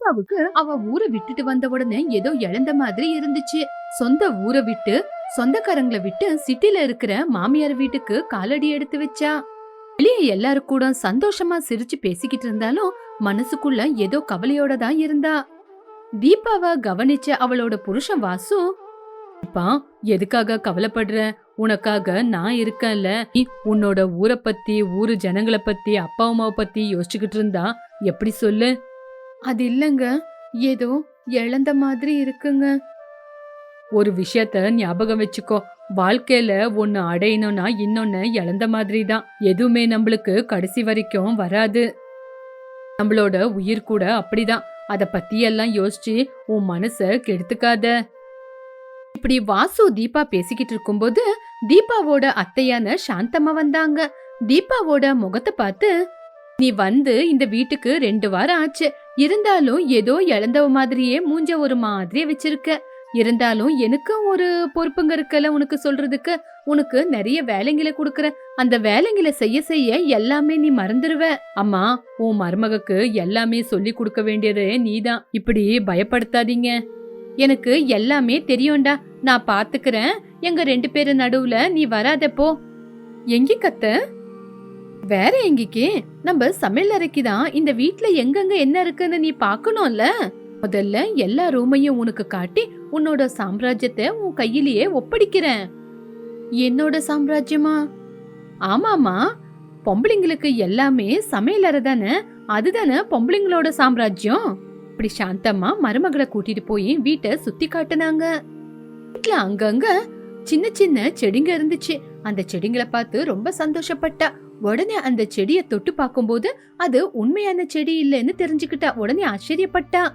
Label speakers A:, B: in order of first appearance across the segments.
A: தீபாவுக்கு அவ ஊரை விட்டுட்டு வந்த உடனே ஏதோ இழந்த மாதிரி இருந்துச்சு. சொந்த ஊரை விட்டு சொந்தக்காரங்களை விட்டு சிட்டில இருக்கிற மாமியார் வீட்டுக்கு காலடி எடுத்து வச்சா. வெளியே எல்லாரும் கூட சந்தோஷமா சிரிச்சு பேசிக்கிட்டு இருந்தாலும் மனசுக்குள்ள ஏதோ கவலையோட தான் இருந்தா. தீபாவை கவனிச்ச அவளோட புருஷன் வாசு "அப்பா, எதுக்காக கவலைப்படுற? உனக்காக நான் இருக்கேன்ல. உன்னோட ஊரை பத்தி ஊரு ஜனங்களை பத்தி அப்பா அம்மாவை பத்தி யோசிச்சுக்கிட்டு இருந்தா எப்படி சொல்லு? அது இல்லைங்க. ஏதோ இழந்த மாதிரி இருக்குங்க. ஒரு விஷயத்த ஞாபகம் வச்சுக்கோ. வாழ்க்கையில ஒன்னு அடையணும்னா இன்னொன்னு இழந்த மாதிரி தான் எதுவுமே நம்மளுக்கு கடைசி வரைக்கும் வராது. நம்மளோட உயிர் கூட அப்படிதான். அத பத்தி எல்லாம் யோசிச்சு உன் மனச கெடுத்துக்காத. இப்படி வாசு தீபா பேசிக்கிட்டு இருக்கும்போது தீபாவோட அத்தையான சாந்தம்மா வந்தாங்க. தீபாவோட முகத்தை பார்த்து நீ வந்து இந்த வீட்டுக்கு ரெண்டு வாரம் ஆச்சு. இருந்தாலும் ஏதோ இழந்தவ மாதிரியே மூஞ்ச ஒரு மாதிரியே வச்சிருக்க. இருந்தாலும் எனக்கும் ஒரு பொறுப்புங்க இருக்கல உனக்கு சொல்றதுக்கு. உனக்கு நிறைய வேலைங்களை கொடுக்கற. அந்த வேலைங்களை செய்ய செய்ய எல்லாமே நீ மறந்துடுவ அம்மா உன் மருமகக்கு எல்லாமே சொல்லி கொடுக்க வேண்டியது நீதான். இப்படி பயப்படுத்தாதீங்க. எனக்கு எல்லாமே தெரியும்டா. நான் பாத்துக்கிறேன். எங்க ரெண்டு பேரு நடுவுல நீ வராதப்போ எங்க கத்த? வேற எங்கிக்கு? நம்ம சமையல் அறைக்கு தான் இந்த வீட்ல எங்கெங்க என்ன இருக்குன்னு நீ பாக்கணும்ல முதல்ல எல்லா ரூமையும் உனக்கு காட்டி உன்னோட சாம்ராஜ்யத்தை உன் கையிலேயே ஒப்படைக்கிறேன். என்னோட சாம்ராஜ்யமா? ஆமாமா பொம்பளைங்களுக்கு எல்லாமே சமையல் அறை தானே? அதுதானே பொம்பளைங்களோட சாம்ராஜ்யம்? இப்படி சாந்தம்மா மருமகளை கூட்டிட்டு போய் வீட்டை சுத்தி காட்டுனாங்க. வீட்டுல அங்கங்க சின்ன சின்ன செடிங்க இருந்துச்சு. அந்த செடிங்களை பார்த்து ரொம்ப சந்தோஷப்பட்டா. உடனே அந்த செடியை தொட்டு பார்க்கும்போது அது உண்மையான செடி இல்லைன்னு தெரிஞ்சுக்கிட்டா. உடனே ஆச்சரியப்பட்டா.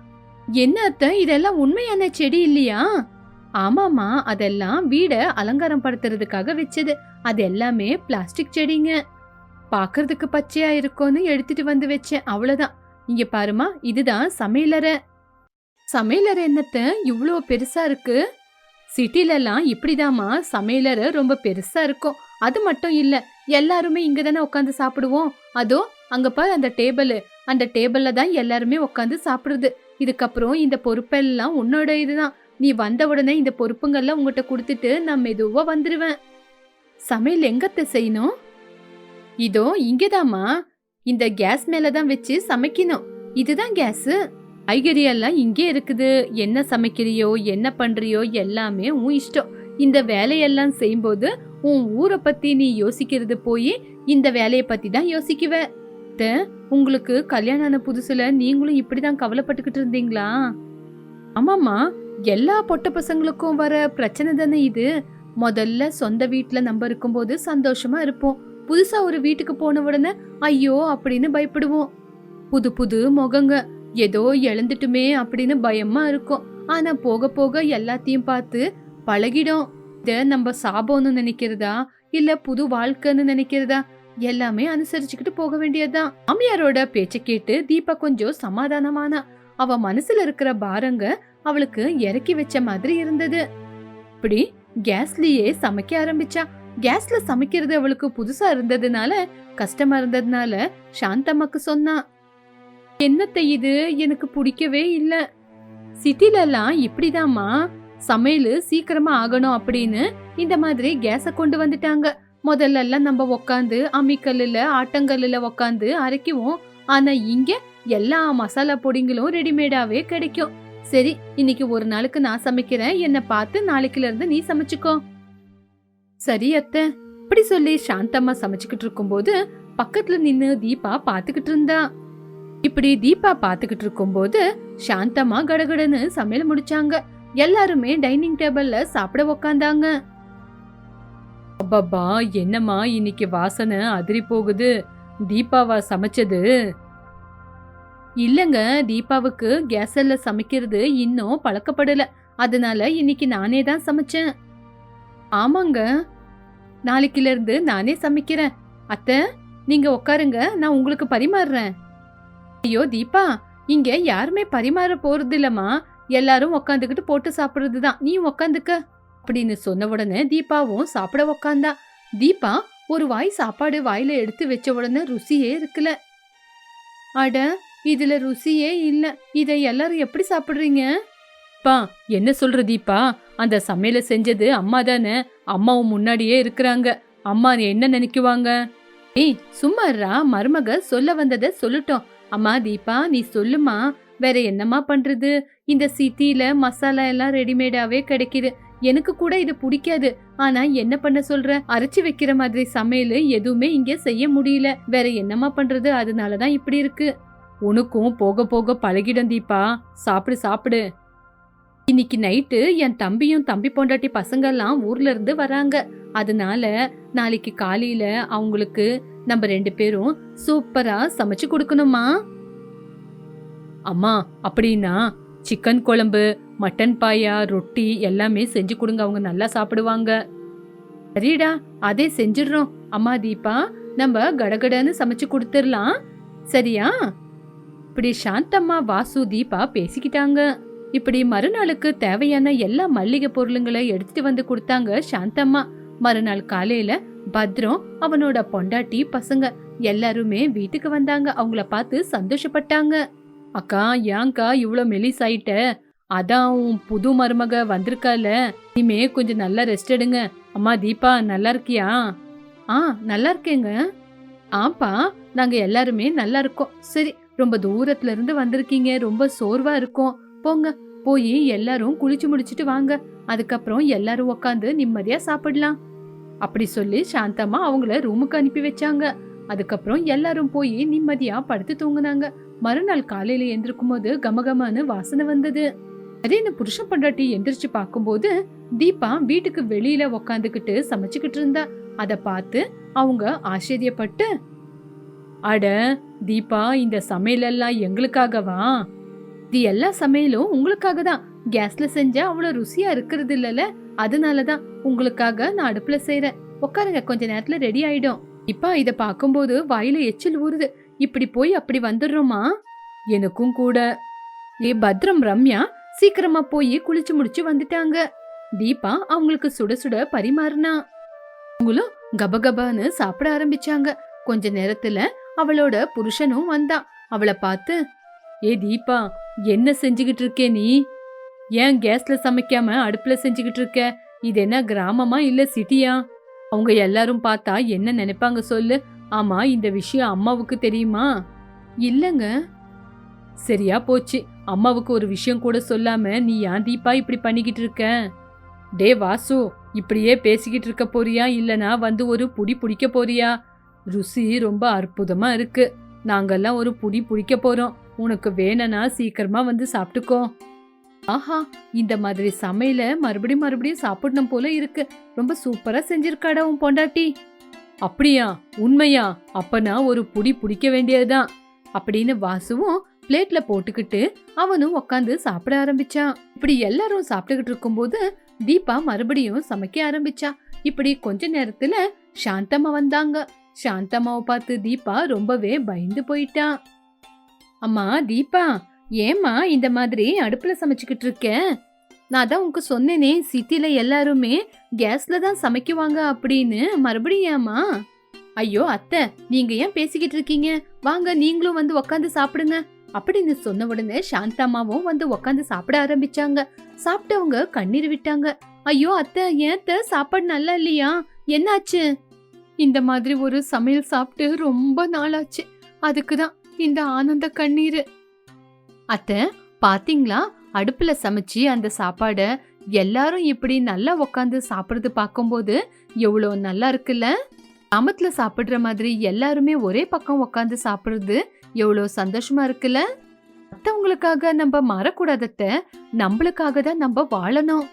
A: என்ன அத்தை இதெல்லாம் உண்மையான செடி இல்லையா? ஆமாமா அதெல்லாம் வீடை அலங்காரம் படுத்துறதுக்காக வச்சது. அது எல்லாமே பிளாஸ்டிக் செடிங்க. பார்க்கறதுக்கு பச்சையா இருக்கும்னு எடுத்துட்டு வந்து வச்சேன். அவ்வளவுதான். இங்க பாருமா இதுதான் சமையலறை. சமையலறை என்னத்த? இவ்வளோ பெருசா இருக்கு? சிட்டிலலாம் இப்படிதாம்மா. சமையலறை ரொம்ப பெருசா இருக்கும். அது மட்டும் இல்ல எல்லாருமே இங்க தானே உட்காந்து சாப்பிடுவோம். அதோ அங்க பாரு அந்த டேபிள். அந்த டேபிள்ல தான் எல்லாருமே உட்காந்து சாப்பிடுறது இதுக்கப்புறம் இந்த பொறுப்பெல்லாம் உன்னோட இதுதான். நீ வந்த உடனே இந்த பொறுப்புங்கள்லாம் உங்ககிட்ட கொடுத்துட்டு நான் மெதுவா வந்துருவேன். சமையல் எங்கத்த செய்யணும்? இதோ இங்கதாம்மா. இந்த கேஸ் மேல தான் வச்சு சமைக்கணும். இதுதான் கேஸ். ஐகரியெல்லாம் இங்கே இருக்குது. என்ன சமைக்கிறியோ என்ன பண்றியோ எல்லாமே உன் இஷ்டம். இந்த வேலையெல்லாம் செய்யும்போது உன் ஊரை பத்தி நீ யோசிக்கிறது போய் இந்த வேலையை பத்தி தான் யோசிக்குவ. உங்களுக்கு கல்யாணம் ஆன புதுசுல நீங்களும் இப்படிதான் கவலைப்பட்டுக்கிட்டு இருந்தீங்களா? ஆமாம்மா எல்லா பொட்ட பசங்களுக்கும் வர பிரச்சனை தானே இது. முதல்ல சொந்த வீட்டுல நம்ம இருக்கும்போது சந்தோஷமா இருப்போம். புதுசா ஒரு வீட்டுக்கு போன உடனே ஐயோ அப்படின்னு பயப்படுவோம். புது புது முகங்க ஏதோ இழந்துட்டுமே அப்படின்னு பயமா இருக்கும். ஆனா போக போக எல்லாத்தையும் பார்த்து பழகிடும். இதை நம்ம சாபம்னு நினைக்கிறதா? இல்ல புது வாழ்க்கைன்னு நினைக்கிறதா? எல்லாமே அனுசரிச்சுக்கிட்டு போக வேண்டியதுதான். மாமியாரோட பேச்ச கேட்டு தீபா கொஞ்சம் சமாதானமானா. அவ மனசுல இருக்கிற பாரங்க அவளுக்கு இறக்கி வச்ச மாதிரி இருந்தது. இப்படி கேஸ்லயே சமைக்க ஆரம்பிச்சா. கேஸ்ல சமைக்கிறது அவளுக்கு புதுசா இருந்ததுனால கஷ்டமா இருந்ததுனால சாந்தம்மாக்கு சொன்னா. என்னத்த இது? எனக்கு பிடிக்கவே இல்ல. சிட்டில எல்லாம் இப்படிதாம்மா. சமையல் சீக்கிரமா ஆகணும் அப்படின்னு இந்த மாதிரி கேஸ கொண்டு வந்துட்டாங்க. முதல்ல எல்லாம் நம்ம உக்காந்து அம்மிக்கல்லுல ஆட்டங்கல்லுல உக்காந்து அரைக்குவோம். ஆனா இங்க எல்லா மசாலா பொடிங்களும் ரெடிமேடாவே கிடைக்கும். சரி இன்னைக்கு ஒரு நாளுக்கு நான் சமைக்கிறேன். என்ன பார்த்து நாளைக்குல இருந்து நீ சமைச்சுக்கோ. சரி அத்தை. இப்படி சொல்லி சாந்தம்மா சமைச்சுக்கிட்டு இருக்கும்போது பக்கத்துல நின்னு தீபா பாத்துக்கிட்டு இருந்தா. இப்படி தீபா பாத்துக்கிட்டு இருக்கும்போது சாந்தம்மா கடகடன்னு சமையல் முடிச்சாங்க. எல்லாருமே டைனிங் டேபிள்ல சாப்பிட உக்காந்தாங்க. அப்பப்பா என்னம்மா இன்னைக்கு வாசனை அதிரி போகுது. தீபாவா சமைச்சது? இல்லங்க தீபாவுக்கு கேஸல்ல சமைக்கிறது இன்னும் பழக்கப்படல. அதனால இன்னைக்கு நானே தான் சமைச்சேன். ஆமாங்க. நாளைக்குல இருந்து நானே சமைக்கிறேன். அத்தை நீங்க உட்காருங்க நான் உங்களுக்கு பரிமாறுறேன். ஐயோ தீபா இங்க யாருமே பரிமாற போறது இல்லம்மா எல்லாரும் உக்காந்துக்கிட்டு போட்டு சாப்பிட்றது தான் நீ உக்காந்துக்க. அப்படின்னு சொன்ன உடனே தீபாவும் சாப்பிட உக்காந்தா. தீபா ஒரு வாய் சாப்பாடு வாயில எடுத்து வச்ச உடனே ருசியே இருக்கல. அட இதுல ருசியே இல்ல. இதை எல்லாரும் எப்படி சாப்பிடுறீங்க? பா என்ன சொல்ற தீபா? அந்த சமையல செஞ்சது அம்மா தானே. அம்மாவும் முன்னாடியே இருக்கிறாங்க. அம்மா என்ன நினைக்குவாங்க? ஏய் சும்மாரா மருமக சொல்ல வந்ததை சொல்லட்டும். அம்மா தீபா நீ சொல்லுமா. வேற என்னம்மா பண்றது? இந்த சிட்டியில மசாலா எல்லாம் ரெடிமேடாவே கிடைக்குது. எனக்கு கூட இது பிடிக்காது. ஆனா என்ன பண்ண சொல்ற? அரைச்சு வைக்கிற மாதிரி சமையல் எதுவுமே இங்க செய்ய முடியல. வேற என்னம்மா பண்றது? அதனாலதான் இப்படி இருக்கு. உனக்கும் போக போக பழகிடும் தீபா. சாப்பிடு சாப்பிடு. இன்னைக்கு நைட்டு என் தம்பியும் தம்பி பொண்டாட்டி பசங்கெல்லாம் ஊர்ல இருந்து வராங்க. அதனால நாளைக்கு காலையில அவங்களுக்கு நம்ம ரெண்டு பேரும் சூப்பரா சமைச்சு கொடுக்கணுமா அம்மா அப்படின்னா சிக்கன் குழம்பு மட்டன் பாயா ரொட்டி எல்லாமே செஞ்சு கொடுங்க அவங்க நல்லா சாப்பிடுவாங்க. சரிடா அதே செஞ்சிடுறோம். அம்மா தீபா நம்ம கடகடன்னு சமைச்சு கொடுத்துடலாம். சரியா? இப்படி சாந்தம்மா வாசு தீபா பேசிக்கிட்டாங்க. இப்படி மறுநாளுக்கு தேவையான எல்லா மல்லிகை பொருளுங்களை எடுத்துட்டு வந்து கொடுத்தாங்க சாந்தம்மா மறுநாள் காலையில பத்ரம் அவனோட பொண்டாட்டி பசங்க எல்லாருமே வீட்டுக்கு வந்தாங்க. அவங்கள பார்த்து சந்தோஷப்பட்டாங்க. அக்கா ஏன்க்கா இவ்வளோ மெலிசாயிட்ட. அதான் உன் புது மருமக வந்திருக்கால. இனிமே கொஞ்சம் நல்லா ரெஸ்ட் எடுங்க. அம்மா தீபா நல்லா இருக்கியா? ஆ நல்லா இருக்கேங்க. ஆப்பா நாங்கள் எல்லாருமே நல்லா இருக்கோம். சரி ரொம்ப தூரத்துல இருந்து வந்திருக்கீங்க. ரொம்ப சோர்வா இருக்கும். போங்க போய் எல்லாரும் குளிச்சு முடிச்சிட்டு வாங்க. அதுக்கப்புறம் எல்லாரும் உக்காந்து நிம்மதியா சாப்பிடலாம். அப்படி சொல்லி சாந்தமா அவங்கள ரூமுக்கு அனுப்பி வச்சாங்க. அதுக்கப்புறம் எல்லாரும் போய் நிம்மதியா படுத்து தூங்குனாங்க. மறுநாள் காலையில எந்திருக்கும் போது கமகமான்னு வாசனை வந்தது. அதேன்னு புருஷன் பொண்டாட்டி எந்திரிச்சு பார்க்கும்போது தீபா வீட்டுக்கு வெளியில உக்காந்துக்கிட்டு சமைச்சுக்கிட்டு இருந்தா. அத பார்த்து அவங்க ஆச்சரியப்பட்டு அட தீபா இந்த சமையலெல்லாம் எங்களுக்காகவா? இது எல்லா சமையலும் உங்களுக்காக தான். கேஸ்ல செஞ்சா அவ்வளவு ருசியா இருக்கிறது இல்லல அதனாலதான் உங்களுக்காக நான் அடுப்புல செய்யறேன் உட்காருங்க கொஞ்ச நேரத்துல ரெடி ஆயிடும். இப்பா இத பாக்கும்போது வாயில எச்சில் ஊறுது. இப்படி போய் அப்படி வந்துடுறோமா? எனக்கும் கூட. ஏ பத்ரம் ரம்யா சீக்கிரமா போய் குளிச்சு முடிச்சு வந்துட்டாங்க. தீபா அவங்களுக்கு சுட சுட பரிமாறினா. அவங்களும் கபகபான்னு சாப்பிட ஆரம்பிச்சாங்க. கொஞ்ச நேரத்துல அவளோட புருஷனும் வந்தான். அவளை பார்த்து ஏ தீபா என்ன செஞ்சுகிட்டு இருக்கே நீ? ஏன் கேஸ்ல சமைக்காம அடுப்புல செஞ்சுகிட்டு இருக்க? இது என்ன கிராமமா இல்ல சிட்டியா? அவங்க எல்லாரும் பார்த்தா என்ன நினைப்பாங்க சொல்லு? ஆமா இந்த விஷயம் அம்மாவுக்கு தெரியுமா? இல்லைங்க. சரியா போச்சு. அம்மாவுக்கு ஒரு விஷயம் கூட சொல்லாம நீ ஏன் தீபா இப்படி பண்ணிக்கிட்டு இருக்க? டே வாசு இப்படியே பேசிக்கிட்டு இருக்க போறியா? இல்லனா வந்து ஒரு புடி பிடிக்க போறியா? ருசி ரொம்ப அற்புதமா இருக்கு. நாங்கெல்லாம் ஒரு புடி பிடிக்க போறோம். உனக்கு வேணும்னா சீக்கிரமா வந்து சாப்பிட்டுக்கோ. ஆஹா இந்த மாதிரி சமையல மறுபடியும் மறுபடியும் சாப்பிடணும் போல இருக்கு. ரொம்ப சூப்பரா செஞ்சிருக்காடா உன் பொண்டாட்டி. அப்படியா உண்மையா? அப்பனா ஒரு புடி பிடிக்க வேண்டியதுதான். அப்படின்னு வாசுவும் பிளேட்ல போட்டுக்கிட்டு அவனும் உக்காந்து சாப்பிட ஆரம்பிச்சான். இப்படி எல்லாரும் சாப்பிட்டுக்கிட்டு இருக்கும்போது தீபா மறுபடியும் சமைக்க ஆரம்பிச்சா. இப்படி கொஞ்ச நேரத்துல சாந்தம்மா வந்தாங்க. சாந்தம்மாவை பார்த்து தீபா ரொம்பவே பயந்து போயிட்டான். அம்மா தீபா ஏம்மா இந்த மாதிரி அடுப்புல சமைச்சுக்கிட்டு இருக்க? நான் தான் உனக்கு சொன்னேனே சிட்டில எல்லாருமே கேஸ்ல தான் சமைக்குவாங்க அப்படின்னு. மறுபடியும் ஏம்மா? ஐயோ அத்தை நீங்க ஏன் பேசிக்கிட்டு இருக்கீங்க? வாங்க நீங்களும் வந்து உக்காந்து சாப்பிடுங்க. அப்படின்னு சொன்ன உடனே சாந்தாமாவும் வந்து உக்காந்து சாப்பிட ஆரம்பிச்சாங்க. சாப்பிட்டவங்க கண்ணீர் விட்டாங்க. ஐயோ அத்தை ஏத்த சாப்பாடு நல்லா இல்லையா? என்னாச்சு? இந்த மாதிரி ஒரு சமையல் சாப்பிட்டு ரொம்ப நாளாச்சு. அதுக்கு தான் இந்த ஆனந்த கண்ணீர். அத்தை பாத்தீங்களா? அடுப்புல சமைச்சு அந்த சாப்பாட எல்லாரும் இப்படி நல்லா உக்காந்து சாப்பிடுறது பார்க்கும்போது எவ்வளோ நல்லா இருக்குல்ல? கிராமத்துல சாப்பிடுற மாதிரி எல்லாருமே ஒரே பக்கம் உக்காந்து சாப்பிடுறது எவ்வளோ சந்தோஷமா இருக்குல்ல? மத்தவங்களுக்காக நம்ம மாறக்கூடாதத்த நம்மளுக்காக தான் நம்ம வாழணும்.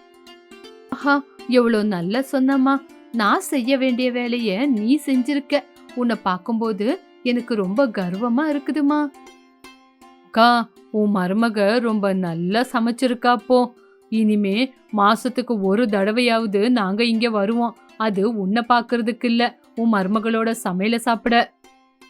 A: ஆஹா எவ்வளோ நல்லா சொன்னம்மா. நான் செய்ய வேண்டிய வேலையை நீ செஞ்சிருக்க. உன்னை பார்க்கும்போது எனக்கு ரொம்ப கர்வமா இருக்குதுமா அக்கா உன் மருமக ரொம்ப நல்லா சமைச்சிருக்காப்போ இனிமே மாசத்துக்கு ஒரு தடவையாவது நாங்க இங்க வருவோம். அது உன்னை பாக்குறதுக்கு இல்ல உன் மருமகளோட சமையல சாப்பிட.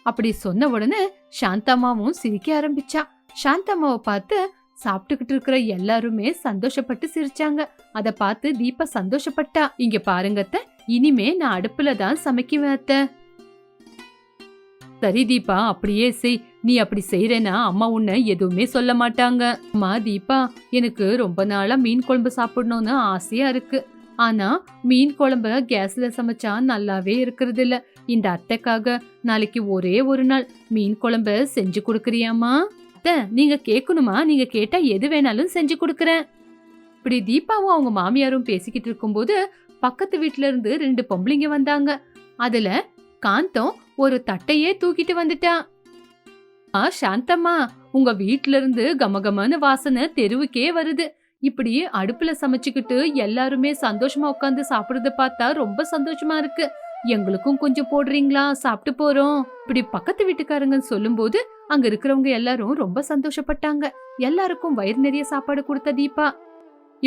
A: அப்படி சொன்ன உடனே சாந்தம்மாவும் சிரிக்க ஆரம்பிச்சா. சாந்தம்மாவை பார்த்து சாப்பிட்டுக்கிட்டு இருக்கிற எல்லாருமே சந்தோஷப்பட்டு சிரிச்சாங்க. அத பார்த்து தீபா சந்தோஷப்பட்டா. இங்க பாருங்க அத்தை, இனிமே நான் அடுப்புல தான் சமைக்குவேன் அத்தை. சரி தீபா அப்படியே செய். நீ அப்படி செய்யறேன்னா அம்மா உன்னை எதுவுமே சொல்ல மாட்டாங்க. அம்மா தீபா எனக்கு ரொம்ப நாளா மீன் குழம்பு சாப்பிடணும்னு ஆசையா இருக்கு. ஆனா மீன் குழம்ப கேஸ்ல சமைச்சா நல்லாவே இருக்கிறது இல்ல இந்த அத்தைக்காக நாளைக்கு ஒரே ஒரு நாள் மீன் குழம்ப செஞ்சு கொடுக்கறியாமா அத்தை நீங்க கேட்கணுமா? நீங்க கேட்டா எது வேணாலும் செஞ்சு கொடுக்கறேன். இப்படி தீபாவும் அவங்க மாமியாரும் பேசிக்கிட்டு இருக்கும்போது பக்கத்து வீட்டுல இருந்து ரெண்டு பொம்பளைங்க வந்தாங்க. அதுல காந்தம் ஒரு தட்டையே தூக்கிட்டு வந்துட்டான் ஆ சாந்தம்மா உங்க வீட்ல இருந்து கமகமான வாசனை தெருவுக்கே வருது. இப்படி அடுப்புல சமைச்சுக்கிட்டு எல்லாருமே சந்தோஷமா உட்காந்து சாப்பிடுறத பார்த்தா ரொம்ப சந்தோஷமா இருக்கு. எங்களுக்கும் கொஞ்சம் போடுறீங்களா? சாப்பிட்டு போறோம். இப்படி பக்கத்து வீட்டுக்காரங்க சொல்லும்போது அங்க இருக்கிறவங்க எல்லாரும் ரொம்ப சந்தோஷப்பட்டாங்க. எல்லாருக்கும் வயிறு நிறைய சாப்பாடு கொடுத்த தீபா.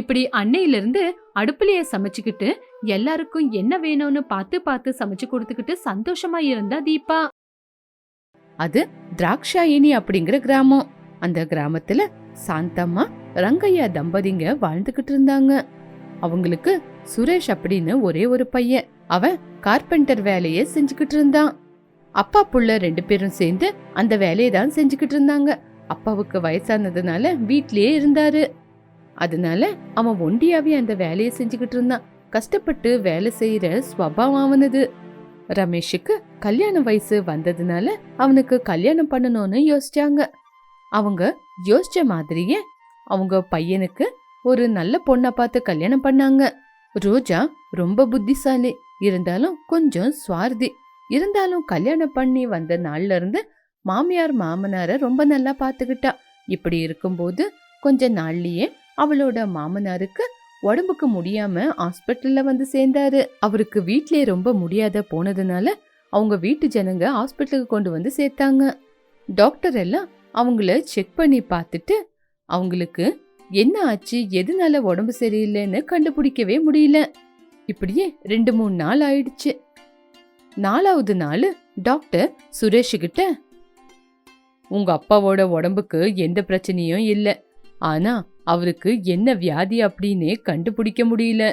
A: இப்படி அன்னையிலிருந்து அடுப்புலயே சமைச்சுக்கிட்டு எல்லாருக்கும் என்ன வேணும்னு பார்த்து பார்த்து சமைச்சு கொடுத்துக்கிட்டு சந்தோஷமா இருந்தா தீபா. அது திராக்ஷாயினி அப்படிங்கிற கிராமம். அந்த கிராமத்துல சாந்தம்மா ரங்கையா தம்பதிங்க வாழ்ந்துகிட்டு இருந்தாங்க. அவங்களுக்கு சுரேஷ் அப்படின்னு ஒரே ஒரு பையன். அவன் கார்பெண்டர் வேலையை செஞ்சுக்கிட்டு இருந்தான். அப்பா புள்ள ரெண்டு பேரும் சேர்ந்து அந்த வேலையை தான் செஞ்சுக்கிட்டு இருந்தாங்க. அப்பாவுக்கு வயசானதுனால வீட்லயே இருந்தாரு. அதனால அவன் ஒண்டியாவே அந்த வேலையை செஞ்சுக்கிட்டு இருந்தான். கஷ்டப்பட்டு வேலை செய்யற ஸ்வபாவம் அவனது. ரமேஷுக்கு கல்யாண வயசு வந்ததுனால அவனுக்கு கல்யாணம் பண்ணணும்னு யோசிச்சாங்க. அவங்க யோசிச்ச மாதிரியே அவங்க பையனுக்கு ஒரு நல்ல பொண்ணை பார்த்து கல்யாணம் பண்ணாங்க. ரோஜா ரொம்ப புத்திசாலி இருந்தாலும் கொஞ்சம் சுவார்தி இருந்தாலும் கல்யாணம் பண்ணி வந்த நாள்ல இருந்து மாமியார் மாமனார ரொம்ப நல்லா பார்த்துக்கிட்டா. இப்படி இருக்கும்போது கொஞ்ச நாள்லயே அவளோட மாமனாருக்கு உடம்புக்கு முடியாம ஹாஸ்பிட்டல்ல வந்து சேர்ந்தாரு. அவருக்கு வீட்லயே ரொம்ப முடியாத போனதுனால அவங்க வீட்டு ஜனங்க ஹாஸ்பிட்டலுக்கு கொண்டு வந்து சேர்த்தாங்க. டாக்டர் எல்லாம் அவங்கள செக் பண்ணி பார்த்துட்டு அவங்களுக்கு என்ன ஆச்சு எதனால உடம்பு சரியில்லைன்னு கண்டுபிடிக்கவே முடியல. இப்படியே ரெண்டு மூணு நாள் ஆயிடுச்சு. நாலாவது நாள் டாக்டர் சுரேஷ் கிட்ட உங்க அப்பாவோட உடம்புக்கு எந்த பிரச்சனையும் இல்லை. ஆனா அவருக்கு என்ன வியாதி அப்படின்னே கண்டுபிடிக்க முடியல.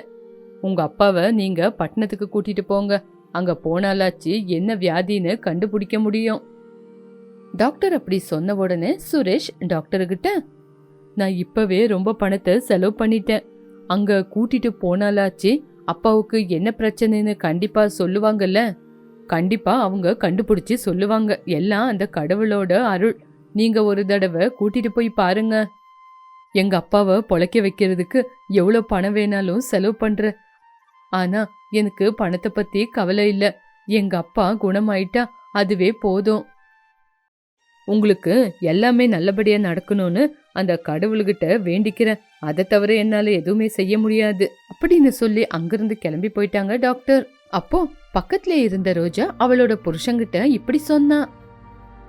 A: உங்க அப்பாவை நீங்க பட்டணத்துக்கு கூட்டிட்டு போங்க. அங்க போனாலாச்சு என்ன வியாதின்னு கண்டுபிடிக்க முடியும். டாக்டர் அப்படி சொன்ன உடனே சுரேஷ் டாக்டர்கிட்ட நான் இப்பவே ரொம்ப பணத்தை செலவு பண்ணிட்டேன். அங்க கூட்டிட்டு போனாலாச்சு அப்பாவுக்கு என்ன பிரச்சனைன்னு கண்டிப்பா சொல்லுவாங்கல்ல. கண்டிப்பா அவங்க கண்டுபிடிச்சு சொல்லுவாங்க. எல்லாம் அந்த கடவுளோட அருள். நீங்க ஒரு தடவை கூட்டிட்டு போய் பாருங்க. எங்க அப்பாவை பொழைக்க வைக்கிறதுக்கு எவ்வளோ பணம் வேணாலும் செலவு பண்ற. ஆனா எனக்கு பணத்தை பத்தி கவலை இல்ல. எங்க அப்பா குணமாயிட்டா அதுவே போதும். உங்களுக்கு எல்லாமே நல்லபடியா நடக்கணும்னு அந்த கடவுள்கிட்ட வேண்டிக்கிறேன். அதை தவிர என்னால எதுவுமே செய்ய முடியாது. அப்படின்னு சொல்லி அங்கிருந்து கிளம்பி போயிட்டாங்க டாக்டர். அப்போ பக்கத்துல இருந்த ரோஜா அவளோட புருஷங்கிட்ட இப்படி சொன்னா.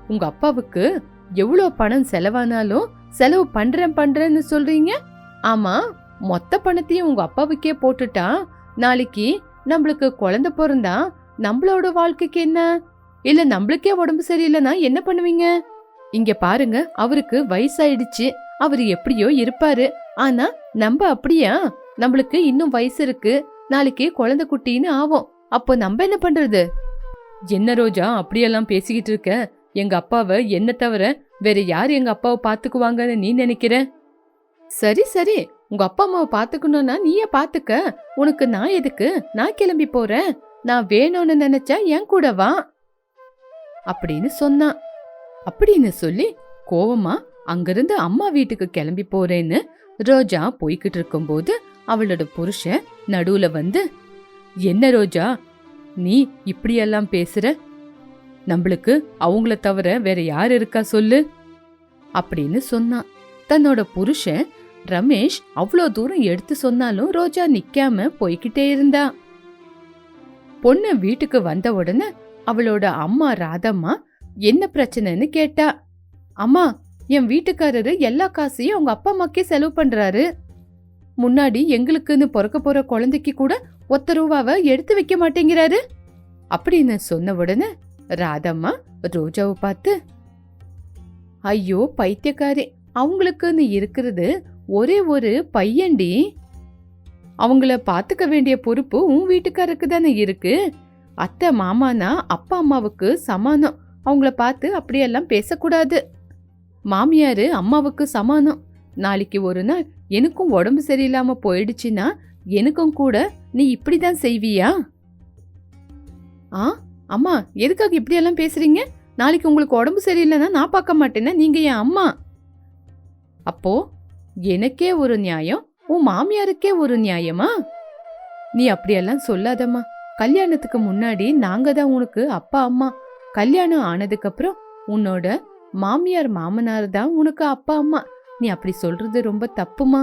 A: உங்க அப்பாவுக்கு எவ்வளோ பணம் செலவானாலும் செலவு பண்றேன் பண்றேன்னு சொல்றீங்க? ஆமா மொத்த பணத்தையும் உங்க அப்பாவுக்கே போட்டுட்டா நாளைக்கு நம்மளுக்கு குழந்தை பிறந்தா நம்மளோட வாழ்க்கைக்கு என்ன? இல்ல நம்மளுக்கே உடம்பு சரியில்லைன்னா என்ன பண்ணுவீங்க? இங்க பாருங்க அவருக்கு வயசாயிடுச்சு அவர் எப்படியோ இருப்பாரு. ஆனா நம்ம அப்படியா? நம்மளுக்கு இன்னும் வயசு இருக்கு நாளைக்கு குழந்தை குட்டின்னு ஆவோம். அப்போ நம்ம என்ன பண்றது? என்ன ரோஜா அப்படியெல்லாம் பேசிக்கிட்டு இருக்க? எங்க அப்பாவை என்ன தவிர வேற யார் எங்க அப்பாவை பாத்துக்குவாங்கன்னு நீ நினைக்கிற? சரி சரி. உங்க அப்பா அம்மாவை பாத்துக்கணும்னா நீயே பாத்துக்க. உனக்கு நான் எதுக்கு? நான் கிளம்பி போறேன். நான் வேணும்னு நினைச்சா என் கூட வா. அப்படின்னு சொன்னான் அப்படின்னு சொல்லி கோவமா அங்கிருந்து அம்மா வீட்டுக்கு கிளம்பி போறேன்னு ரோஜா போய்கிட்டு இருக்கும்போது அவளோட புருஷன் நடுவுல வந்து என்ன ரோஜா? நீ இப்படியெல்லாம் பேசுற? நம்மளுக்கு அவங்கள தவிர வேற யார் இருக்கா சொல்லு? அப்படின்னு சொன்னான். தன்னோட புருஷன் ரமேஷ் அவ்வளோ தூரம் எடுத்து சொன்னாலும் ரோஜா நிக்காம போய்கிட்டே இருந்தா. பொண்ணு வீட்டுக்கு வந்த உடனே அவளோட அம்மா ராதம்மா என்ன பிரச்சனைன்னு கேட்டா அம்மா என் வீட்டுக்காரரு எல்லா காசையும் அவங்க அப்பா அம்மாக்கே செலவு பண்றாரு. முன்னாடி எங்களுக்குன்னு பிறக்க போற குழந்தைக்கு கூட ஒத்த ரூபாவை எடுத்து வைக்க மாட்டேங்கிறாரு. அப்படின்னு சொன்ன உடனே ராதம்மா ரோஜாவை பார்த்து ஐயோ பைத்தியக்காரி அவங்களுக்குன்னு இருக்கிறது ஒரே ஒரு பையன்டி. அவங்கள பார்த்துக்க வேண்டிய பொறுப்பு உன் வீட்டுக்காருக்கு தானே இருக்கு. அத்தை மாமானா அப்பா அம்மாவுக்கு சமானம். அவங்கள பார்த்து அப்படியெல்லாம் பேசக்கூடாது. மாமியார் அம்மாவுக்கு சமானம். நாளைக்கு ஒரு நாள் எனக்கும் உடம்பு சரியில்லாம போயிடுச்சுன்னா எனக்கும் கூட நீ இப்படிதான் செய்வியா? ஆ அம்மா எதுக்காக இப்படியெல்லாம் பேசுறீங்க? நாளைக்கு உங்களுக்கு உடம்பு சரியில்லைன்னா நான் பார்க்க மாட்டேன்னா நீங்க என் அம்மா. அப்போ எனக்கே ஒரு நியாயம் உன் மாமியாருக்கே ஒரு நியாயமா? நீ அப்படியெல்லாம் சொல்லாதம்மா. கல்யாணத்துக்கு முன்னாடி நாங்க தான் உனக்கு அப்பா அம்மா. கல்யாணம் ஆனதுக்கு அப்புறம் உன்னோட மாமியார் மாமனார் தான் உனக்கு அப்பா அம்மா. நீ அப்படி சொல்றது ரொம்ப தப்புமா?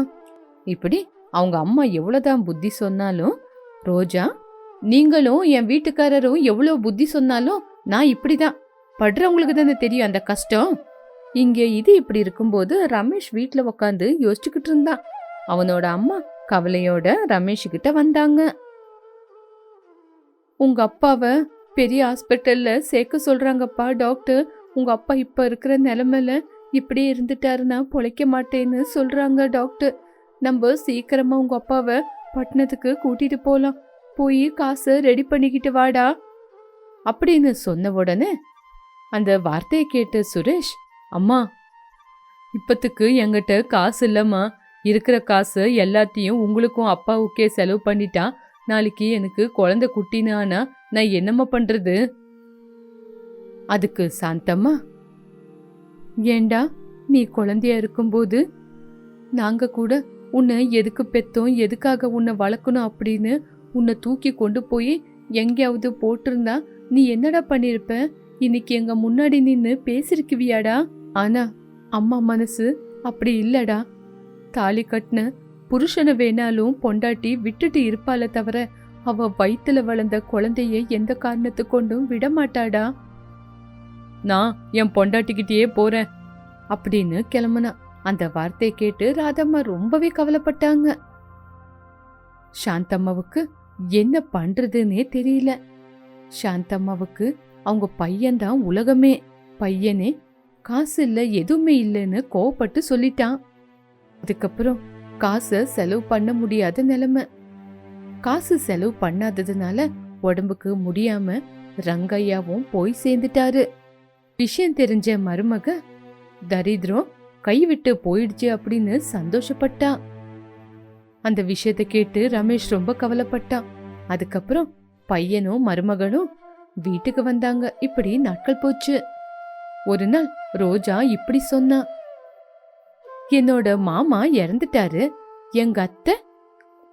A: இப்படி அவங்க அம்மா எவ்வளோதான் புத்தி சொன்னாலும் ரோஜா நீங்களும் என் வீட்டுக்காரரும் எவ்வளோ புத்தி சொன்னாலும் நான் இப்படிதான். படுறவங்களுக்கு தானே தெரியும் அந்த கஷ்டம். இங்கே இது இப்படி இருக்கும்போது ரமேஷ் வீட்டில் உக்காந்து யோசிச்சுக்கிட்டு இருந்தான். அவனோட அம்மா கவலையோட ரமேஷ் கிட்ட வந்தாங்க. உங்க அப்பாவை பெரிய ஹாஸ்பிட்டல்ல சேர்க்க சொல்றாங்கப்பா டாக்டர். உங்க அப்பா இப்ப இருக்கிற நிலைமையில இப்படியே இருந்துட்டாருன்னா பொழைக்க மாட்டேன்னு சொல்றாங்க டாக்டர். நம்ம சீக்கிரமா உங்க அப்பாவை பட்டணத்துக்கு கூட்டிட்டு போலாம். போய் காசு ரெடி பண்ணிக்கிட்டு வாடா. அப்படின்னு சொன்ன உடனே அந்த வார்த்தையை கேட்ட சுரேஷ் அம்மா இப்பத்துக்கு எங்கிட்ட காசு இல்லைம்மா. இருக்கிற காசு எல்லாத்தையும் உங்களுக்கும் அப்பாவுக்கே செலவு பண்ணிட்டா நாளைக்கு எனக்கு குழந்தை குட்டினானா நான் என்னம்மா பண்றது? அதுக்கு சாந்தம்மா ஏண்டா நீ குழந்தையா இருக்கும்போது நாங்க கூட உன்னை எதுக்கு பெத்தோம் எதுக்காக உன்னை வளர்க்கணும் அப்படின்னு உன்னை தூக்கி கொண்டு போய் எங்கேயாவது போட்டிருந்தா நீ என்னடா பண்ணியிருப்ப இன்னைக்கு எங்க முன்னாடி நின்று பேசிருக்குவியாடா? ஆனா அம்மா மனசு அப்படி இல்லடா. தாலி கட்டின புருஷனை வேணாலும் பொண்டாட்டி விட்டுட்டு இருப்பாளே தவிர அவ வயிற்றுல வளர்ந்த குழந்தைய எந்த காரணத்து கொண்டும் விட மாட்டாடா. நான் என் பொண்டாட்டிக்கிட்டேயே போறேன் அப்படின்னு கிளம்புனா. அந்த வார்த்தையை கேட்டு ராதம்மா ரொம்பவே கவலைப்பட்டாங்க. சாந்தம்மாவுக்கு என்ன பண்றதுன்னே தெரியல. சாந்தம்மாவுக்கு அவங்க பையன்தான் உலகமே. பையனே காசு இல்ல எதுவுமே இல்லைன்னு கோவப்பட்டு சொல்லிட்டான். அதுக்கப்புறம் காசை செலவு பண்ண முடியாத நிலைமை. காசு செலவு பண்ணாததுனால உடம்புக்கு முடியாம ரங்கையாவும் போய் சேர்ந்துட்டாரு. விஷயம் தெரிஞ்ச மருமக தரித்திரம் கைவிட்டு போயிடுச்சு அப்படின்னு சந்தோஷப்பட்டா. அந்த விஷயத்தை கேட்டு ரமேஷ் ரொம்ப கவலைப்பட்டான். அதுக்கப்புறம் பையனும் மருமகனும் வீட்டுக்கு வந்தாங்க. இப்படி நாட்கள் போச்சு. ஒரு நாள் ரோஜா இப்படி சொன்னா. என்னோட மாமா இறந்துட்டாரு. எங்க அத்தை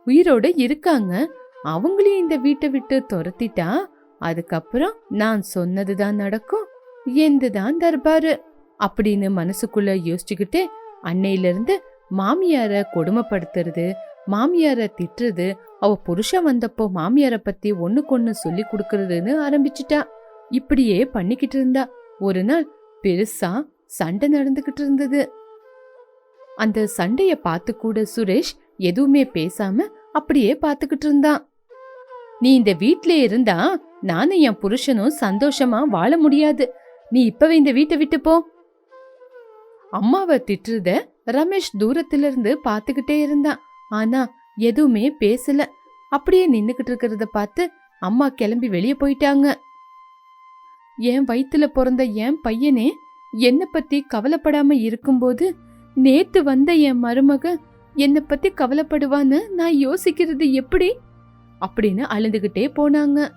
A: உயிரோட இருக்காங்க. அவங்களையும் இந்த வீட்டை விட்டு துரத்திட்டா? அதுக்கப்புறம் நான் சொன்னதுதான் நடக்கும். எந்துதான் தர்பாரு? அப்படின்னு மனசுக்குள்ள யோசிச்சுக்கிட்டே அன்னையிலிருந்து மாமியார கொடுமைப்படுத்துறது மாமியாரை திட்டுறது அவ புருஷன் வந்தப்போ மாமியார பத்தி ஒண்ணுக்கொன்னு சொல்லி கொடுக்கறதுன்னு ஆரம்பிச்சிட்டா. இப்படியே பண்ணிக்கிட்டு இருந்தா. ஒரு நாள் பெருசா சண்டை நடந்துகிட்டு இருந்தது. அந்த சண்டைய பார்த்து கூட சுரேஷ் எதுவுமே பேசாம அப்படியே பார்த்துக்கிட்டு இருந்தான் நீ இந்த வீட்ல இருந்தா நானும் என் புருஷனும் சந்தோஷமா வாழ முடியாது. நீ இப்பவே இந்த வீட்டை விட்டு போ. அம்மாவை திட்டுறத ரமேஷ் தூரத்துல இருந்து பார்த்துக்கிட்டே இருந்தான் ஆனா எதுவுமே பேசல. அப்படியே நின்னுக்கிட்டு இருக்கிறத பார்த்து அம்மா கிளம்பி வெளியே போயிட்டாங்க. என் வயிற்றுல பிறந்த என் பையனே என்னை பத்தி கவலைப்படாம இருக்கும்போது நேத்து வந்த என் மருமக என்னை பத்தி கவலைப்படுவான்னு நான் யோசிக்கிறது எப்படி? அப்படின்னு அழுதுகிட்டே போனாங்க.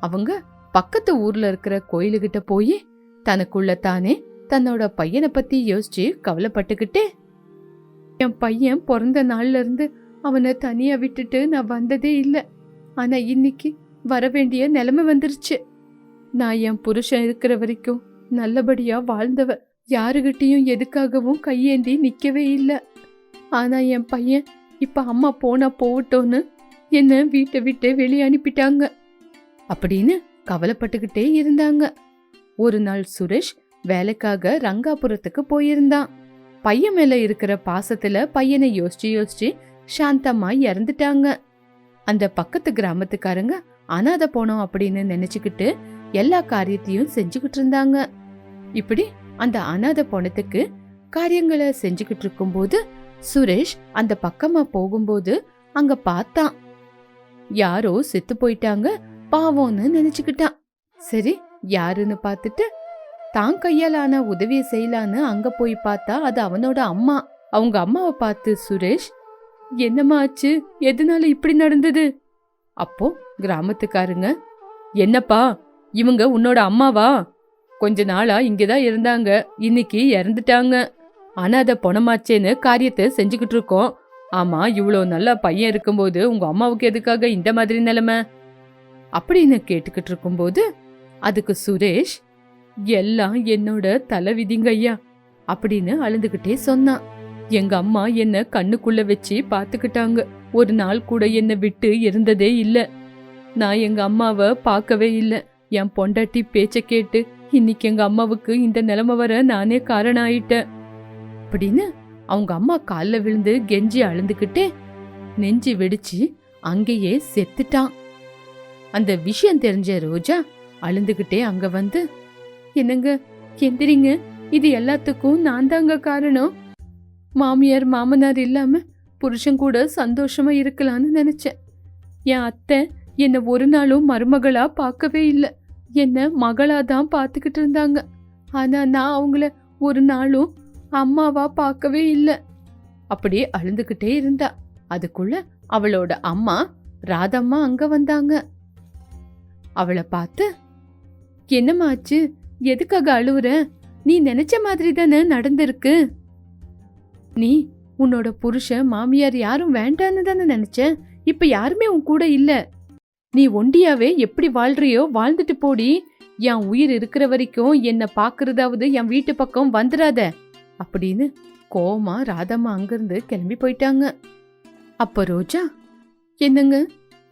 A: அவங்க பக்கத்து ஊர்ல இருக்கிற கோயிலுகிட்ட போய் தனக்குள்ள தானே தன்னோட பையனை பத்தி யோசிச்சு கவலைப்பட்டுக்கிட்டே என் பையன் பிறந்த நாள்ல இருந்து அவனை தனியா விட்டுட்டு நான் வந்ததே இல்லை. ஆனா இன்னைக்கு வர வேண்டிய நிலைமை வந்துருச்சு. நான் என் புருஷன் இருக்கிற வரைக்கும் நல்லபடியா வாழ்ந்தவ. யாருகிட்டையும் எதுக்காகவும் கையேந்தி நிக்கவே இல்லை. ஆனா என் பையன் இப்ப அம்மா போனா போகட்டும்னு என்ன வீட்டை விட்டு வெளியே அனுப்பிட்டாங்க. அப்படின்னு கவலைப்பட்டுக்கிட்டே இருந்தாங்க. ஒரு நாள் சுரேஷ் வேலைக்காக ரங்காபுரத்துக்கு போயிருந்தான். பையன் மேல இருக்கிற பாசத்துல பையனை யோசிச்சு யோசிச்சு சாந்தம்மா இறந்துட்டாங்க. அந்த பக்கத்து கிராமத்துக்காரங்க அனாத போனோம் அப்படின்னு நினைச்சுக்கிட்டு எல்லா காரியத்தையும் செஞ்சுக்கிட்டு இருந்தாங்க. இப்படி அந்த அனாத போனத்துக்கு காரியங்களை செஞ்சுக்கிட்டு இருக்கும்போது சுரேஷ் அந்த பக்கமா போகும்போது அங்க பார்த்தான். யாரோ செத்து போயிட்டாங்க பாவம்னு நினைச்சுக்கிட்டான். சரி யாருன்னு பார்த்துட்டு தான் கையாலான உதவியை செய்யலான்னு அங்க போய் பார்த்தா அது அவனோட அம்மா. அவங்க அம்மாவை பார்த்து சுரேஷ் என்னம்மா ஆச்சு? எதனால இப்படி நடந்தது? அப்போ கிராமத்துக்காரங்க என்னப்பா இவங்க உன்னோட அம்மாவா? கொஞ்ச நாளா இங்கதான் இருந்தாங்க இன்னைக்கு இறந்துட்டாங்க. அனாதை பொணமாச்சேன்னு காரியத்தை செஞ்சுக்கிட்டு இருக்கோம். ஆமா இவ்வளோ நல்ல பையன் இருக்கும்போது உங்க அம்மாவுக்கு எதுக்காக இந்த மாதிரி நிலைமை? அப்படின்னு கேட்டுக்கிட்டு இருக்கும்போது அதுக்கு சுரேஷ் எல்லாம் என்னோட தலை விதிங்க ஐயா அப்படின்னு அழுதுகிட்டே சொன்னான் எங்க அம்மா என்ன கண்ணுக்குள்ள வச்சு பாத்துக்கிட்டாங்க. ஒரு நாள் கூட என்னை விட்டு இருந்ததே இல்ல. நான் எங்க அம்மாவை பார்க்கவே இல்லை. என் பொண்டாட்டி பேச்ச கேட்டு இன்னைக்கு எங்க அம்மாவுக்கு இந்த நிலைமை வர நானே காரணம் ஆயிட்டேன் அப்படின்னு அவங்க அம்மா காலில் விழுந்து கெஞ்சி அழுந்துக்கிட்டே நெஞ்சு வெடிச்சு அங்கேயே செத்துட்டான். அந்த விஷயம் தெரிஞ்ச ரோஜா அழுந்துகிட்டே அங்க வந்து என்னங்க எந்திரிங்க. இது எல்லாத்துக்கும் நான் தாங்க காரணம். மாமியார் மாமனார் இல்லாம புருஷன் கூட சந்தோஷமா இருக்கலாம்னு நினைச்சேன். என் அத்தை என்னை ஒரு நாளும் மருமகளா பார்க்கவே இல்லை. என்ன மகளா தான் பார்த்துக்கிட்டு இருந்தாங்க. ஆனா நான் அவங்கள ஒரு நாளும் அம்மாவா பார்க்கவே இல்லை. அப்படியே அழுந்துக்கிட்டே இருந்தா. அதுக்குள்ள அவளோட அம்மா ராதம்மா அங்க வந்தாங்க. அவளை பார்த்து என்னம்மாச்சு எதுக்காக அழுவுற? நீ நினைச்ச மாதிரி தானே நடந்திருக்கு. நீ உன்னோட புருஷன் மாமியார் யாரும் வேண்டான்னு தானே நினைச்ச? இப்ப யாருமே உன் கூட இல்ல. நீ ஒண்டியாவே எப்படி வாழ்றியோ வாழ்ந்துட்டு போடி. என் உயிர் இருக்கிற வரைக்கும் என்னை பாக்குறதாவது என் வீட்டு பக்கம் வந்துடாத அப்படின்னு கோமா ராதம்மா அங்கிருந்து கிளம்பி போயிட்டாங்க. அப்ப ரோஜா என்னங்க?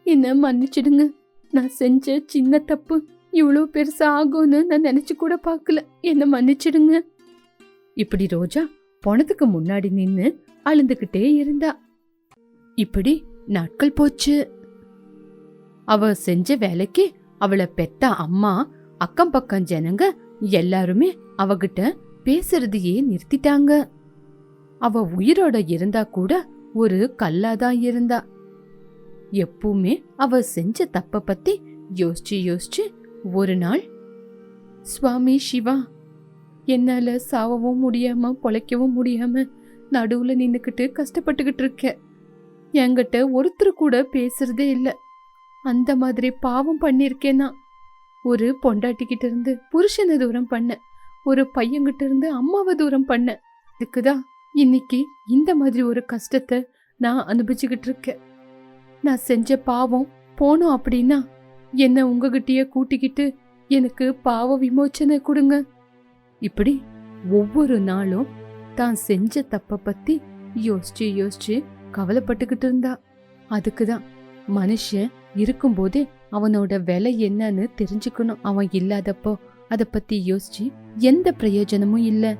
A: என்ன மன்னிச்சிடுங்க. நான் செஞ்ச சின்ன தப்பு. இவ்வளோ பெருசா ஆகும்னு நான் நினைச்சு கூட பார்க்கல. என்ன மன்னிச்சிடுங்க. இப்படி ரோஜா பணத்துக்கு முன்னாடி நின்னு அழுந்துகிட்டே இருந்தா. இப்படி நாட்கள் போச்சு. அவ செஞ்ச வேலைக்கு அவளை பெத்த அம்மா அக்கம் பக்கம் ஜனங்க எல்லாருமே அவகிட்ட பேசுறதையே நிறுத்திட்டாங்க. அவ உயிரோட இருந்தா கூட ஒரு கல்லாதான் இருந்தா. எப்பவுமே அவ செஞ்ச தப்ப பத்தி யோசிச்சு யோசிச்சு ஒரு நாள் சுவாமி சிவா என்னால் சாவவும் முடியாமல் பொழைக்கவும் முடியாமல் நடுவில் நின்றுக்கிட்டு கஷ்டப்பட்டுக்கிட்டு இருக்கேன் என்கிட்ட ஒருத்தர் கூட பேசுறதே இல்லை. அந்த மாதிரி பாவம் பண்ணியிருக்கேன்னா ஒரு பொண்டாட்டிக்கிட்ட இருந்து புருஷனை தூரம் பண்ண ஒரு பையன்கிட்ட இருந்து அம்மாவை தூரம் பண்ண. இதுக்குதான் இன்னைக்கு இந்த மாதிரி ஒரு கஷ்டத்தை நான் அனுபவிச்சுக்கிட்டு இருக்கேன். நான் செஞ்ச பாவம் போனோம் அப்படின்னா என்ன உங்ககிட்டயே கூட்டிக்கிட்டு எனக்கு பாவ விமோச்சனை கொடுங்க. இப்படி ஒவ்வொரு நாளும் தான் செஞ்ச தப்ப பத்தி யோசிச்சு யோசிச்சு கவலைப்பட்டுக்கிட்டு இருந்தா. அதுக்குதான் மனுஷன் இருக்கும்போதே அவனோட விலை என்னன்னு தெரிஞ்சுக்கணும். அவன் இல்லாதப்போ அத பத்தி யோசிச்சு எந்த பிரயோஜனமும் இல்ல.